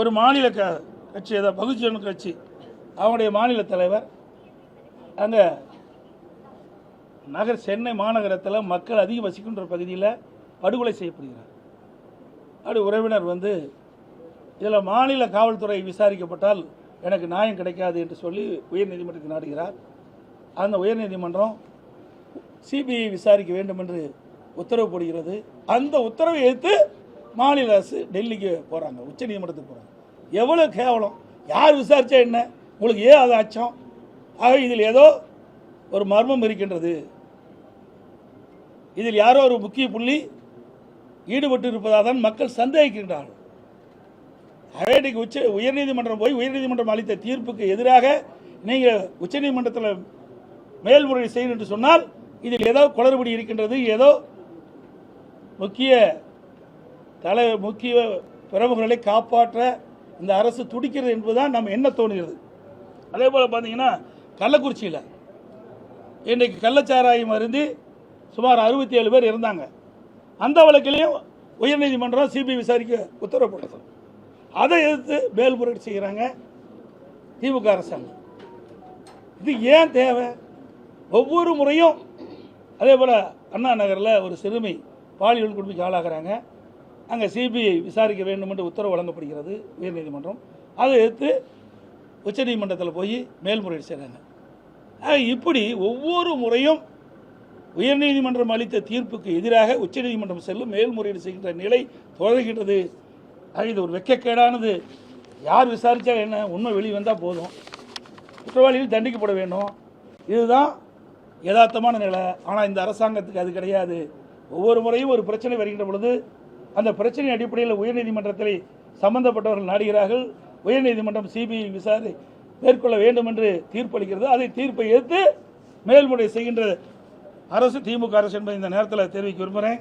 ஒரு மாநில க கட்சி ஏதாவது பகுஜன் கட்சி. அவனுடைய மாநில தலைவர். அங்கே நகர் சென்னை மாநகரத்தில் மக்கள் அதிகம் வசிக்கின்ற பகுதியில் படுகொலை செய்யப்படுகிறார். அப்படி உறவினர் வந்து இதில் மாநில காவல்துறை விசாரிக்கப்பட்டால் எனக்கு நியாயம் கிடைக்காது என்று சொல்லி உயர்நீதிமன்றத்தை நாடுகிறார். அந்த உயர்நீதிமன்றம் சிபிஐ விசாரிக்க வேண்டும் என்று உத்தரவு போடுகிறது. அந்த உத்தரவை எடுத்து மாநில அரசு டெல்லிக்கு போகிறாங்க உச்சநீதிமன்றத்துக்கு போகிறாங்க எவ்வளோ கேவலம்? யார் விசாரித்தா என்ன? உங்களுக்கு ஏன் அது அச்சம்? ஆக இதில் ஏதோ ஒரு மர்மம் இருக்கின்றது. இதில் யாரோ ஒரு முக்கிய புள்ளி ஈடுபட்டு இருப்பதாக தான் மக்கள் சந்தேகிக்கின்றார்கள். ஆகவே உச்ச உயர்நீதிமன்றம் போய் உயர்நீதிமன்றம் அளித்த தீர்ப்புக்கு எதிராக நீங்கள் உச்சநீதிமன்றத்தில் மேல்முறையீடு செய்யணும் என்று சொன்னால் இதில் ஏதோ குளறுபடி இருக்கின்றது ஏதோ முக்கிய தலை முக்கிய பிரமுகர்களை காப்பாற்ற இந்த அரசு துடிக்கிறது என்பதுதான் நம்ம என்ன தோணுகிறது? அதே போல் பார்த்தீங்கன்னா கள்ளக்குறிச்சியில் இன்றைக்கு கள்ளச்சாராயம் அருந்தி சுமார் அறுபத்தி ஏழு பேர் இருந்தாங்க அந்த வழக்கிலையும் உயர்நீதிமன்றம் சிபிஐ விசாரிக்க உத்தரவு போட்டது அதை எதிர்த்து மேல்முறையீடு செய்கிறாங்க திமுக அரசாங்கம். இது ஏன் தேவை? ஒவ்வொரு முறையும் அதே போல் அண்ணா நகரில் ஒரு சிறுமி பாலியல் கொடுமைக்கு ஆளாகிறாங்க. அங்கே சிபிஐ விசாரிக்க வேண்டும் என்று உத்தரவு வழங்கப்படுகிறது உயர்நீதிமன்றம். அதை எடுத்து உச்சநீதிமன்றத்தில் போய் மேல்முறையீடு செய்கிறாங்க. இப்படி ஒவ்வொரு முறையும் உயர்நீதிமன்றம் அளித்த தீர்ப்புக்கு எதிராக உச்சநீதிமன்றம் செல்லும் மேல்முறையீடு செய்கின்ற நிலை தொடர்கின்றது. இது ஒரு வெக்கக்கேடானது. யார் விசாரித்தா என்ன? உண்மை வெளியே வந்தால் போதும். குற்றவாளிகள் தண்டிக்கப்பட வேண்டும். இதுதான் யதார்த்தமான நிலை. ஆனால் இந்த அரசாங்கத்துக்கு அது கிடையாது. ஒவ்வொரு முறையும் ஒரு பிரச்சனை வருகின்ற பொழுது அந்த பிரச்சனை அடிப்படையில் உயர்நீதிமன்றத்தில் சம்பந்தப்பட்டவர்கள் நாடுகிறார்கள். உயர்நீதிமன்றம் சிபிஐ விசாரணை மேற்கொள்ள வேண்டும் என்று தீர்ப்பளிக்கிறது. அதை தீர்ப்பை எதிர்த்து மேல்முறை செய்கின்ற அரசு திமுக அரசு என்பதை இந்த நேரத்தில் தெரிவிக்க விரும்புகிறேன்.